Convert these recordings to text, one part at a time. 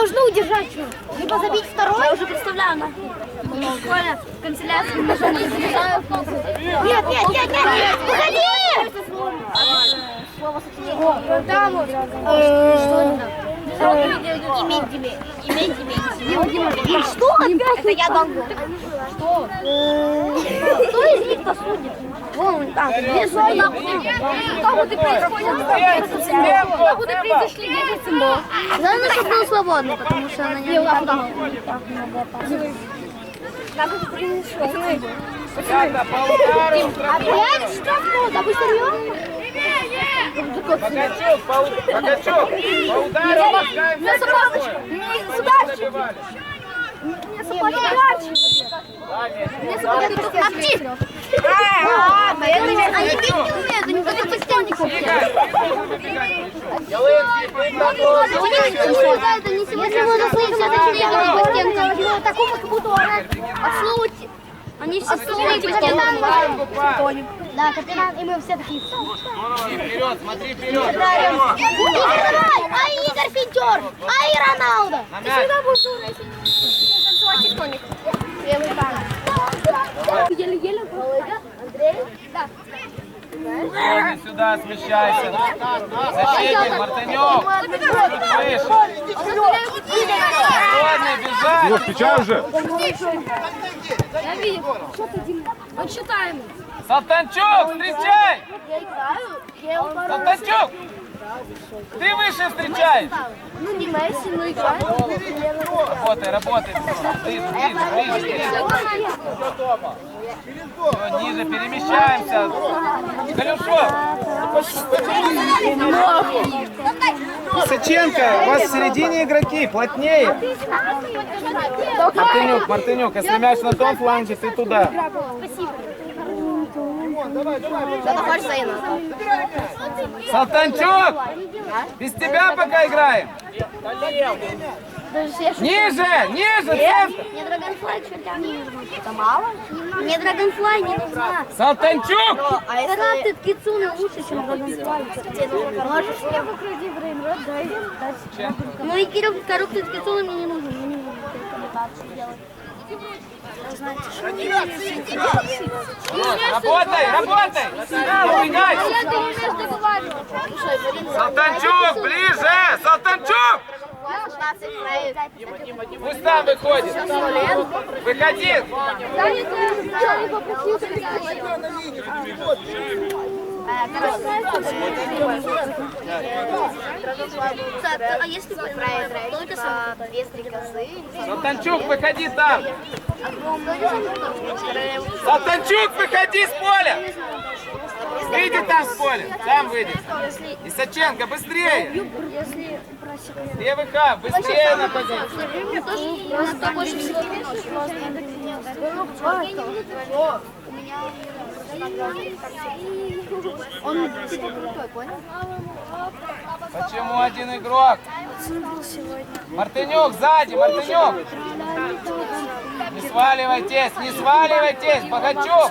должны удержать что? Либо забить второй? Я уже представляю ножом не залезаю. Нет, нет, нет, нет, нет, уходи! Там вот. Иметь тебе, иметь тебе. Что опять? Это я долгу. Что? Кто из них-то судит? Вон там, две судьи. Кому ты происходит? Откуда произошли дети Цимбо? Главное, чтобы был свободный, потому что она не Как это принесло? Ребята, по удару, Опять штрафной? Да вы серьезно? Богачук, по, у- Богачук, по удару пускаем Мне собачка! Мне собачка! Мне собачка! Не ти також. Они не хватает, они сегодня можно своих все играть по стенкам. Такому как будто орать. От слова те- Они все по стенкам. Да, капитан, и мы все такие. Вперед, смотри вперед. Игорь, давай! Ай, Игорь Финтер! Ай, Роналдо! На мяч. будешь дура, если не танцевать тектоник. Левый танк. Еле-еле. Андрей? Да. Сегодня сюда смещайся. Защитник, выше. Свободный, бежать. Леш, печаль уже? Я видел. Он считаем. Салтанчук, встречай. Я играю, Салтанчук, ты выше встречаешь. Ну, не Месси, но играю. Работай, работай. Ближе, ближе, ближе, ближе. Всё, ниже перемещаемся. Галюшов, Сыченко, у вас в середине игроки, плотнее. Мартынюк, Мартынюк, если мяч на том фланге, ты туда. Что-то хочешь Заина? Салтанчук, без тебя пока играем. Ниже, ниже. Мне Драгонфлай не нужно. Это мало? Мне Драгонфлай не нужна. Салтанчук, А если... ты Кицуна лучше, чем Драгонфлай. Можешь мне выкрутить брейнрот, дай. Ну и Кирилл коррупция Кицуна мне не нужен. Мне не нужно. Работай, работай. Убегай. Салтанчук, ближе, Салтанчук. Пусть там выходит. Выходи. А если только две стрекозы? Салтанчук, выходи там. Салтанчук, выходи с поля. Выйди там с поля. Там выйди. Исаченко, быстрее. Хаб, быстрее напади. Он типа крутой, понял? Почему один игрок? Мартынюк сзади, Мартынюк. Не сваливайтесь, не сваливайтесь, Богачук.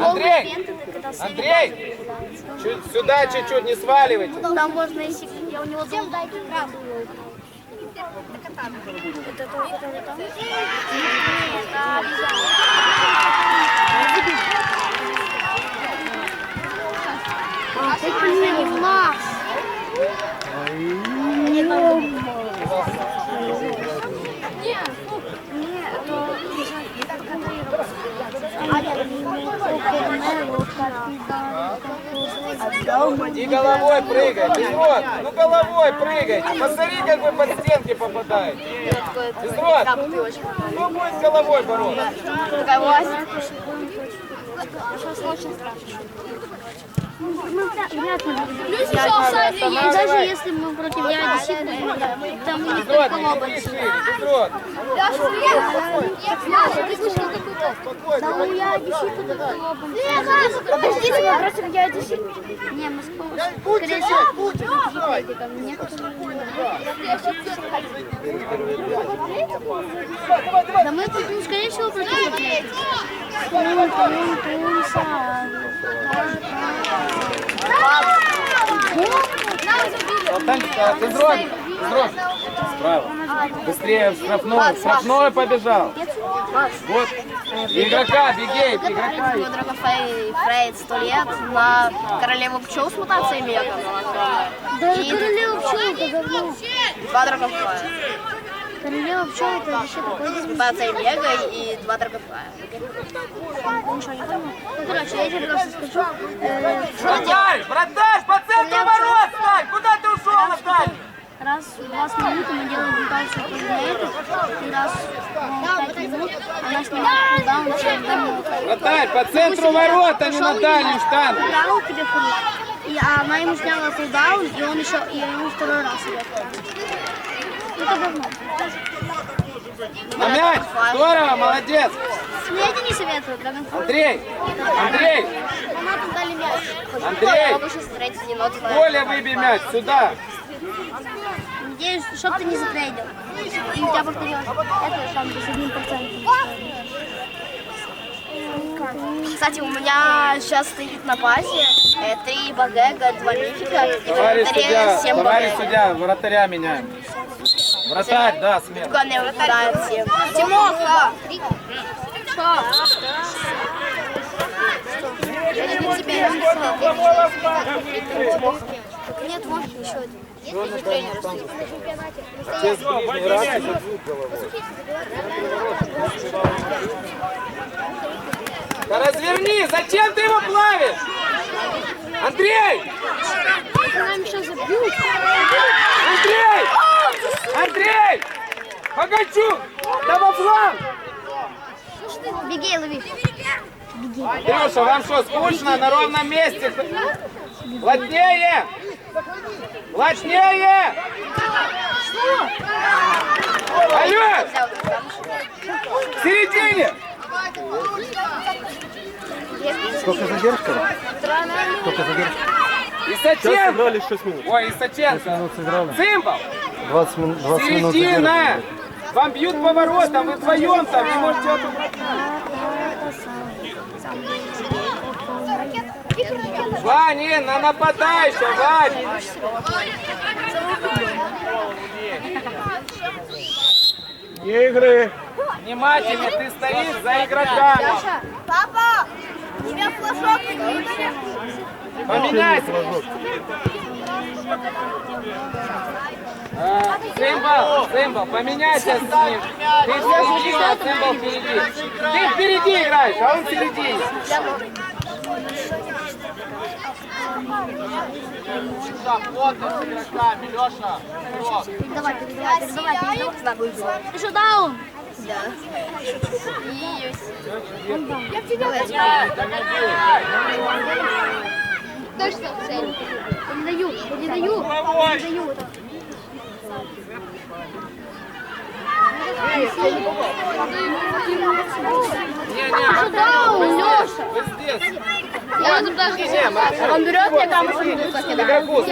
Андрей, Андрей, чуть сюда чуть-чуть, не сваливайтесь. Там можно и я у него Всем дайте красную. А не Макс. И головой прыгай, Безрод, ну головой прыгайте. Посмотри, как вы под стенки попадаете. Безрод, кто будет с головой бороться? Даже если мы против Яди там не только не лобочки. спеши, Безрод. Да у Яди Подождите, мы против Яди Не, мы скорее всего, там. Да. Мы, ну, скорее всего, против Атлетики. Тун, тун, тун, са. Салтанчик, Безрод, Взрослый. Справа. Быстрее в штрафную. В штрафную побежал. Вот. Игрока, бегей, игрока. Федорова Фрей, Фрейд сто лет на королеву пчел с мутацией мега. Да И- королева пчел это говно. Два драгофлая. Королева пчел это вообще такое С мутацией мега и два драгофлая. Ничего не понял. Ну, короче, я тебе просто скажу. э, Вратарь, вратарь, по центру ворот стань! Куда ты ушел, Наталья? Раз в 20 минут мы делаем бутылку турнира, и раз в 5 минут она снимает кулдаун через домой. Вратарь, по центру ворот, а не на дальнем штангу. Дал тебе фул. И а она ему сняла кулдаун, и он еще, и ему второй раз идет. На мяч. Здорово, молодец. Тебе не советую, Андрей, Андрей, дали мяч. Андрей, знает. Коля, выбей мяч сюда. Надеюсь, чтоб ты не затрейдил. И у тебя повторилось. Это шанс с одним процентом. Кстати, у меня сейчас стоит на базе э, три багега, два мифика и вратаре судья, семь товарищ багега. судья, вратаря меняем. Вратарь, да, не выпадает всем. Тимоха! Нет, может, еще один. Есть тренер. Отец ближний раз и головой. Да разверни, зачем ты его плавишь? Андрей! Андрей! Андрей! Богачук! Да во фланг! Беги, лови. Андрюша, вам что, скучно на ровном месте? Плотнее! Плотнее! Алло! В середине! Сколько задержка? Сколько задержка? Сейчас Исаченко! сыграли 6 минут. Ой, Исаченко! минут сыграли. Цимбал! 20 минут, 20 минут Середина! Вам бьют поворотом, вы вдвоем там не можете отыграть. Ваня, на нападающего, Ваня! Игры. Внимательно, ты стоишь за игроками. Папа! Тебя флажок Поменяйся. Цимбал, Цимбал, поменяйся с ним. Ты в середине, а Цимбал впереди. Ты впереди играешь, а он в середине. Плотно с игроками, Леша. Давай, передавай, передавай. Ты что, даун? Точно, цель. Передаю, передаю, Даун, Леша. вы здесь. Я тут даже Не, Максим, Он берет мне там Игроку,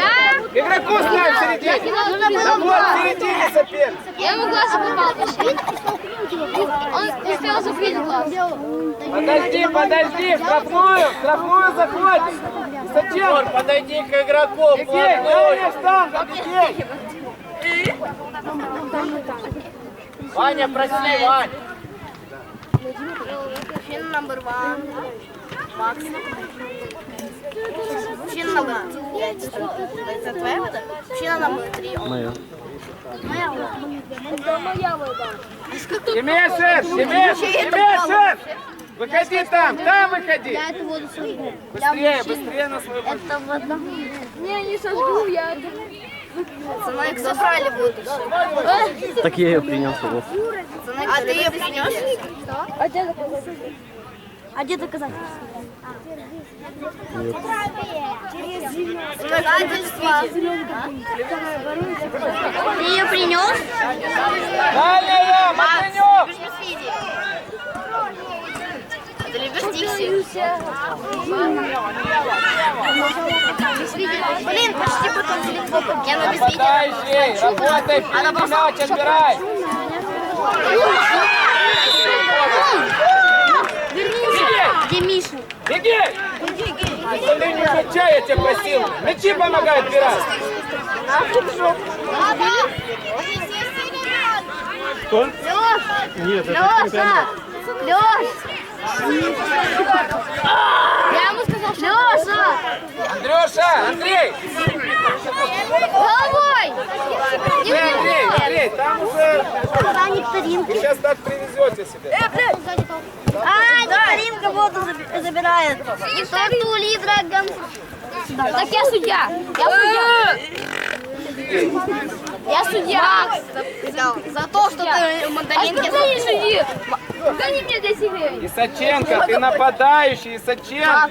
игроку ставь в середине. Да вот в середине соперник. Я ему глаз попал. Он успел закрыть глаз. Подожди, подожди, в штрафную, в штрафную заходим. Зачем? подойди к игроку, дальняя штанга, бегей. Ваня, проси, Вань. Фин номер one. Макс. Фин номер two. Это твоя вода? Фин номер три. Моя. Тимешин, Тимешин, Тимешин. Выходи там, там выходи. Я эту воду сожгу. Быстрее, быстрее на свою позицию. Это вода. Не, не сожгу, я... Пацаны, кто правильно будет? Так я ее принял с тобой. А ты ее принес? А где доказательства? Доказательства. Ты ее принес? Дальняя, Матвенюк. Любишь Мисфиди? Ты любишь Дикси? Блин, почти потом телефон. Я на. Нападающий, работай, Она просто- мяч отбирай. Где Миша? Беги! Остальные не качай, я тебя просил. Мячи помогай отбирать. Кто? Нет, это чемпионат. Леш! Я ему сказал, что... Леша! Андрюша, Андрей! Головой! Э, Андрей, Андрей, там уже... Да, некторинка. Вы сейчас так привезете себе. А, некторинка воду забирает. Некторину литра Так я судья. Я судья. Я судья. За то, что ты А мандаринки... что ты не судьи? Гони мне 10 гривен. Исаченко, ты нападающий, Исаченко.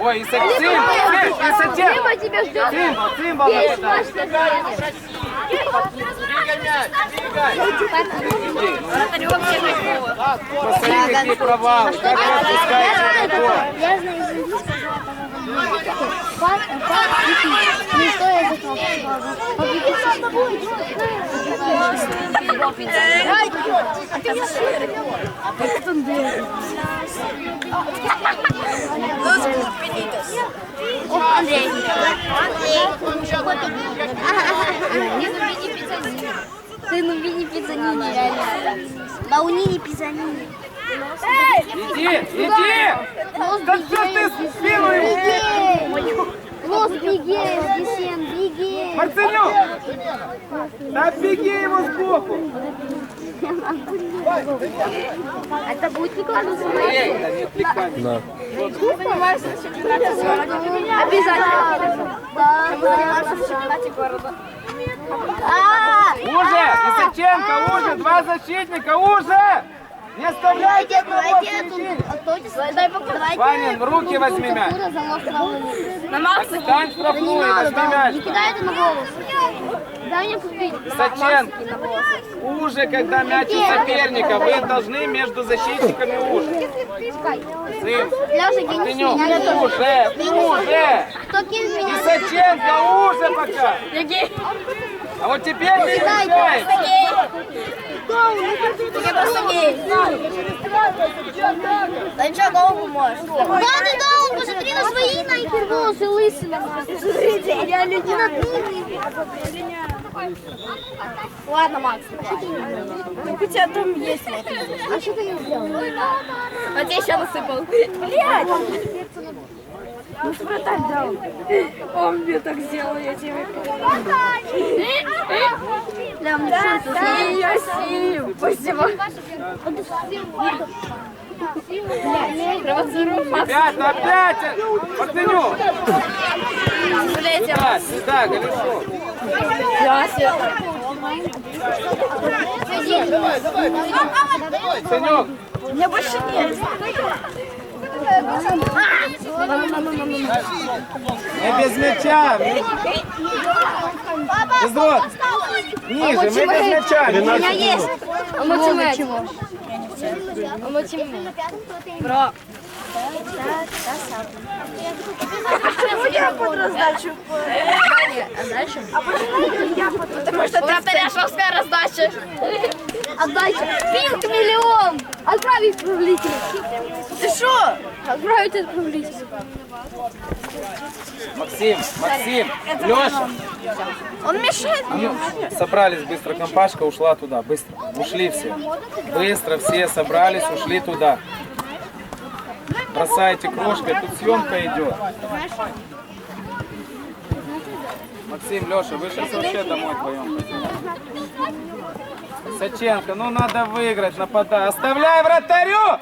Ой, Иса... Цим, Цим, Исаченко. Дима тебя ждет. Цим, Цимбал мяч, двигай. Посмотри, какие провалы. Как вы отпускаете такое? Я знаю, извини, Пап, пап, не стоит этого. Андрей. Ты ну мини пиццанини реально. Да у Нини пиццанини. Иди, иди! Да что ты спину ему? Лос беги, Десен, беги. Марценюк! Да беги ему сбоку! Это будет Эй, да. Обязательно. Уже! Исаченко, уже! Два защитника, уже! Не оставляйте одного в середине! Ванин, руки возьми мяч! Отстань штрафную, возьми мяч! Не кидай это на голову. Дай мне купить. Исаченко, уже, когда мяч у соперника, вы должны между защитниками уже. Сын, меня. уже, уже! Кто кинь меня? Исаченко, уже пока! А вот теперь ты изучаешь! Я просто гей. Да ничего, голову можешь. Да, да, да, он посмотри на свои нахер волосы лысина. Смотрите, реально не надминный. Ладно, Макс. У тебя там есть. А что ты не сделал? А тебе еще насыпал. Блядь. Ну что так дал? Он мне так сделал, я тебе Да, мне что? Я сию. Спасибо. Ребята, опять! Блядь, Сюда, сюда, Галюшов! я Света. Санек, У меня больше нет. Мы без мяча! Безрод! Ниже, мы без мяча! У меня есть. А мы чего? А мы чего? Бро. Я под раздачу. Потому что ты Таряшевская раздача. Отдайте. Пинг миллион. Отправить отправитель. Ты что? Отправить отправитель. Максим, Максим, Леша! Он мешает. Ну, собрались быстро, компашка ушла туда, быстро. Ушли все. Быстро все собрались, ушли туда. Бросайте крошкой, тут съемка идет. Максим, Леша, вы сейчас вообще домой вдвоем. Саченко, ну надо выиграть, нападай. Оставляй вратарю!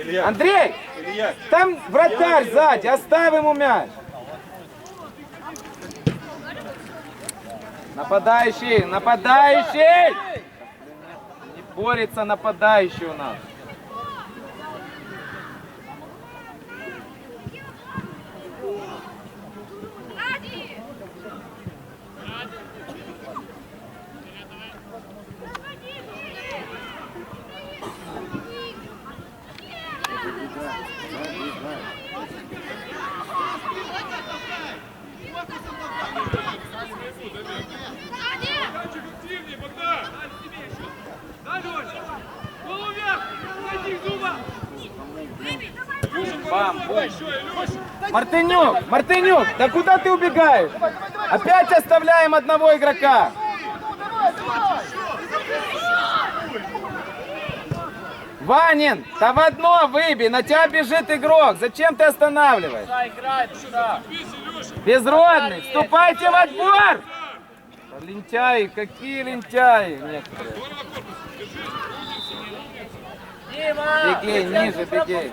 Илья, Андрей, Илья, там вратарь сзади, оставь ему мяч. Нападающий, нападающий! Не борется нападающий у нас. Мартынюк, да куда ты убегаешь? Опять оставляем одного игрока. Ванин, да в одно выбей, на тебя бежит игрок. Зачем ты останавливаешь? Безродный, вступайте в отбор! Лентяи, какие лентяи некоторые. Беги, ниже беги.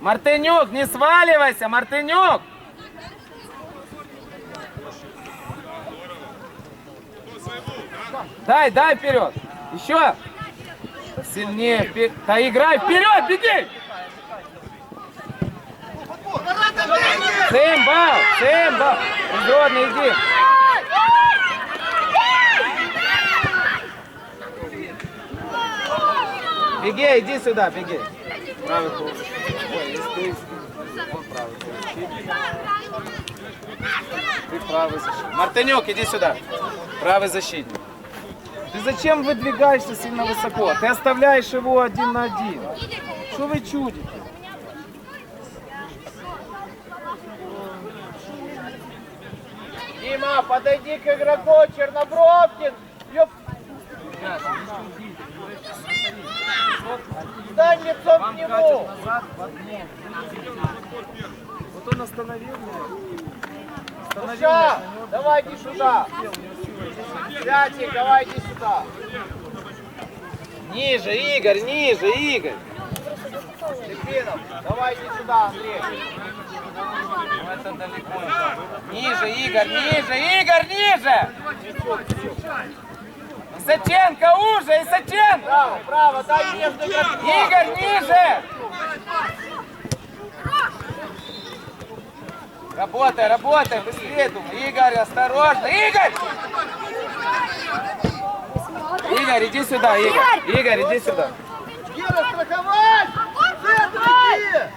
Мартынюк, не сваливайся, Мартынюк! Дай, дай вперед. Еще. Сильнее. впе- Да играй вперед, беги! Симба, Симба. Безродный, иди. Беги, иди сюда, беги. Правый. Ты правый защитник. Мартынек, иди сюда. Правый защитник. Ты зачем выдвигаешься сильно высоко? Ты оставляешь его один на один. Что вы чудите? Дима, подойди к игроку, Чернобровкин. Ёп. Стань лицом к нему. Вот он остановил меня. Остановил меня. давай иди сюда. Пятик, давай иди сюда. Ниже, Игорь, ниже, Игорь. Липинов, давай иди сюда, Андрей. Это далеко. Ниже, Игорь, ниже, Игорь, ниже! Исаченко уже, Исаченко! Право, право, дай между. Игорь, ниже! Работай, работай, быстрее думай. Игорь, осторожно. Игорь! Игорь, иди сюда, Игорь. Игорь, иди сюда. Гера, страховать! Иди!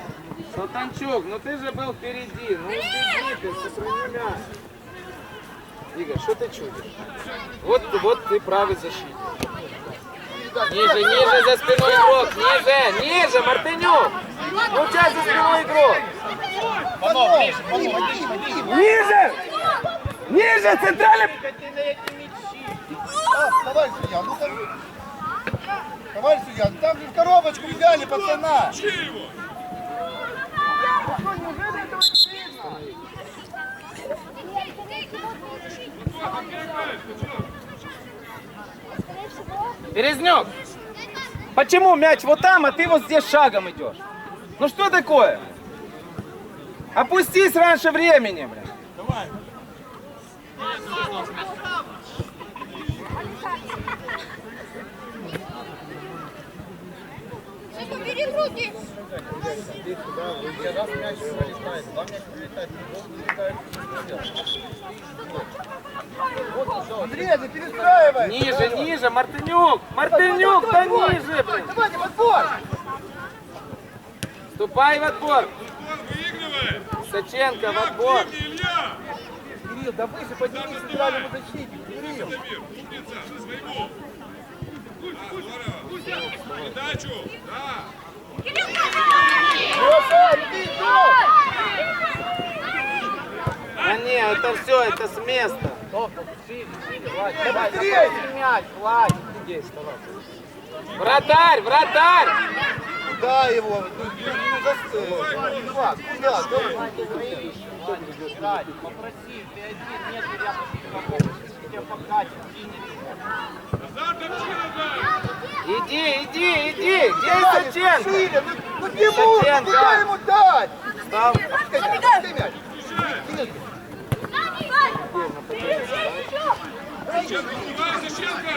Ну, Танчук, ну ты же был впереди. Ну, беги ты, сохрани мяч. Игорь, что ты чудишь? Вот, вот ты правый защитник. Ниже, ниже за спиной игрок, ниже, ниже, Мартынюк. Ну, сейчас за спиной игрок. Ниже! Ниже, центральный... Товарищ судья, ну там... Товарищ судья, там же в коробочку взяли пацана. Березнюк, почему мяч вот там, а ты вот здесь шагом идешь? Ну что такое? Опустись раньше времени, блин. Андрей, не перестраивай. Ниже, ниже, Мартынюк! Мартынюк, да ниже! Давайте в отбор. Ступай в отбор! Саченко в отбор! Кирилл, да выше поднимись к центральному защитнику. Кирилл. Своему! Здорово! Передачу! Да! Бросай, иди, иди. А не, это все, это с места. Вратарь, вратарь! Куда его? Ну, Куда? Владь, попроси, ты один, нет, я тебя. Назар Топчинов! Иди, иди, иди! Где Саченко? Шире, ну, ну к нему, Саченко. куда ему дать? Стал. Пускай мяч. Кирилл, Давай, Защенко!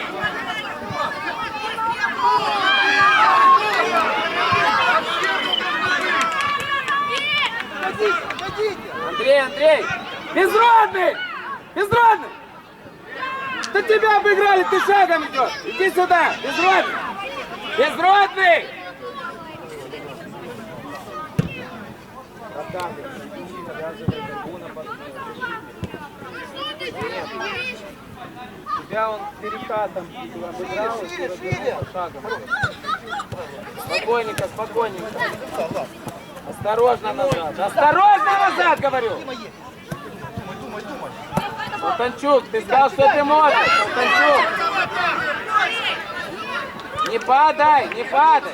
Ходите, ходите. Андрей, Андрей! Безродный! Безродный! Да тебя обыграли, ты шагом идешь! Иди сюда! Безродный! Безродный! Тебя он перекатом обыграл, и ты развернулся шагом. Спокойненько, спокойненько. Осторожно назад. Осторожно назад, говорю. Салтанчук, ты сказал, что ты можешь. Салтанчук. Не падай, не падай.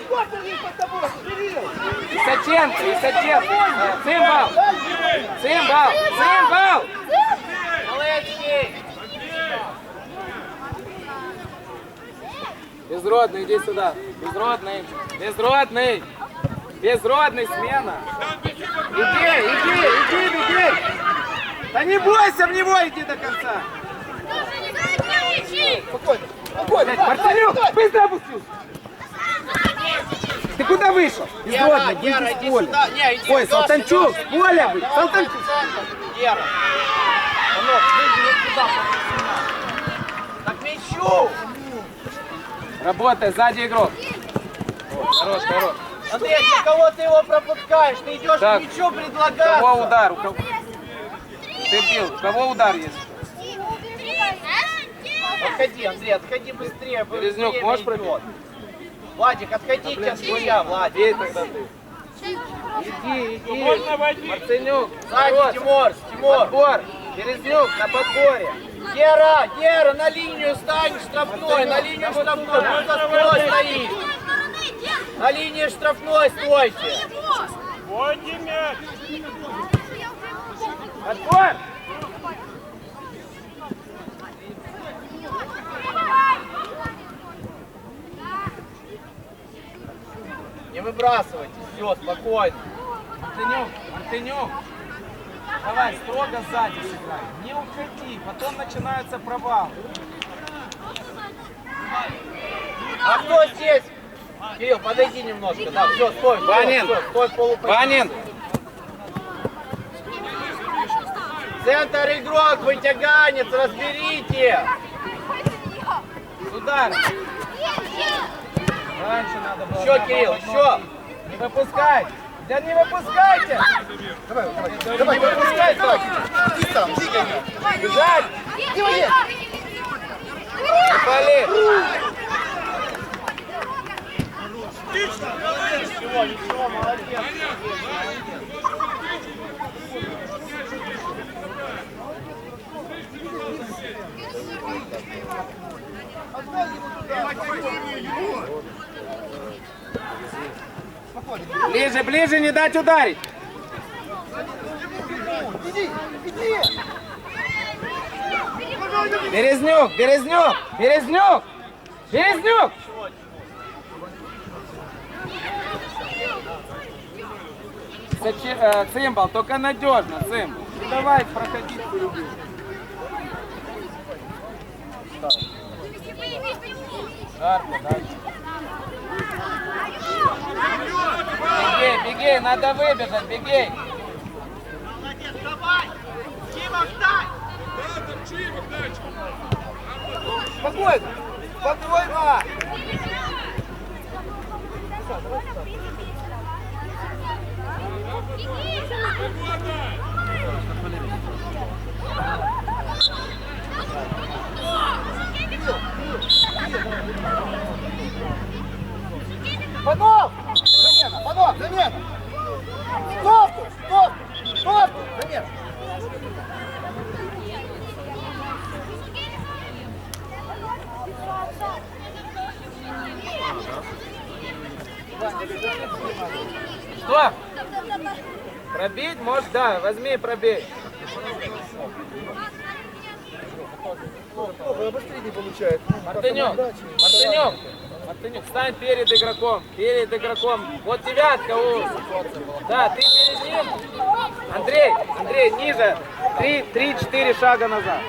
Исаченко, Исаченко. Цимбал. Цимбал, цимбал. Молодцы! Безродный, иди сюда. Безродный. Безродный. Безродный, смена. Иди, иди, иди, беги. Да не бойся в него, иди до конца. Спокойно. Спокойно. Мартынюк, быстро опустился. Ты куда вышел? Выйди Гера, с иди поля. сюда. Не, иди, Ой, Салтанчук, с поля вы. Салтанчук. Гера. Выйди сюда, Так мячу! Работай, сзади игрок. Хорош, хорош. Андрей, для кого ты его пропускаешь? Ты идешь Так. к мячу У предлагаться. кого удар? У кого... Ты бил. У кого удар есть? Отходи, Андрей, отходи быстрее. Березнюк, можешь пробить? Владик, отходите от меня, Владик. Бей тогда ты. Иди, иди. Марценюк, Сзади. Тимур, Тимур. Подбор. Березнюк на подборе. Гера, Гера, на линию стань штрафной, на линию штрафной, просто стой стоит. На линии штрафной стойте. Войди мяч. Подбор. Не выбрасывайте, все, спокойно. Мартынюк, Мартынюк. Давай, строго сзади сыграй. Не уходи, потом начинаются провалы. А кто здесь? Кирилл, подойди немножко. Да, все, стой, стой, Ванин. стой, стой полупозиции. Ванин. Центр игрок, вытяганец, разберите. Сюда. Раньше надо было. Еще, Кирилл, еще. Не выпускай. Да не выпускайте. Давай, давай. Давай, Не выпускай, давай. Иди сам, двигай. Бежать. Не пали. Ближе, ближе, не дать ударить. Березнюк, Березнюк, Березнюк, Березнюк. Э, Цимбал, только надежно, цимбал. Давай, проходи. Жарко, дальше. Беги, беги, надо выбежать, беги. Да, там Чивок дальше. Спокойно. Спокойно. Панов! Панов, замена! Стоп! Стоп! Стоп! Замена! Что? Пробить? Может, да, возьми и пробей. Плохо, быстрее не получает. Мартынек, Мартынек, Мартынек, встань перед игроком, перед игроком. Вот девятка у... Да, ты перед ним. Андрей, Андрей, ниже. Три, три, четыре шага назад.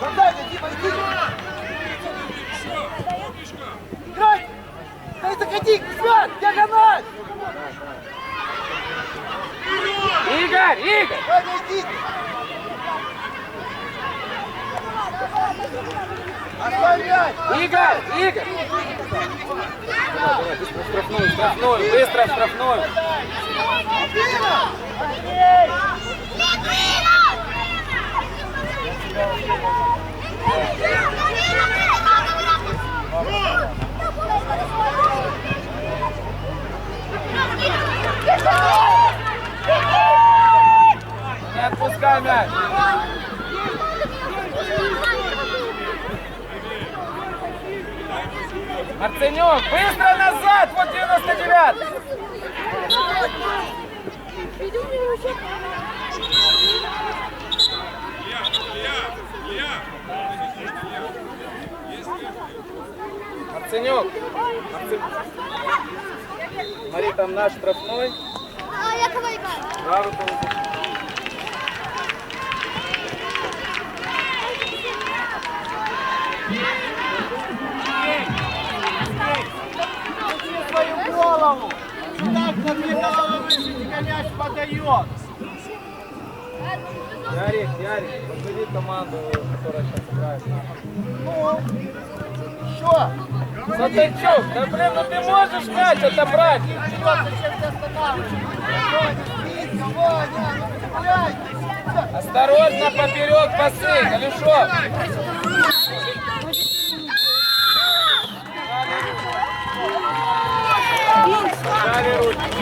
Отдай, Дима, иди! Играй! Да заходи! Свят! Диагональ! Игорь, Игорь! Ваня, иди! Оставь мяч! Игорь! Игорь! Давай, давай, быстро в штрафную, штрафную, быстро в штрафную. Не отпускай мяч. Арценюк, быстро назад, вот 99 Арценюк, Арцен- Смотри, там наш штрафной. А, я? Правый полузащитник. свою голову. Не так головы выше тебя мяч подает. Ярик, Ярик, позови команду, которая сейчас играет. Ну, что? Сатарчук, да блин, ну ты можешь мяч отобрать? Ну! Осторожно, поперек пасы, Галюшов. Дали руки.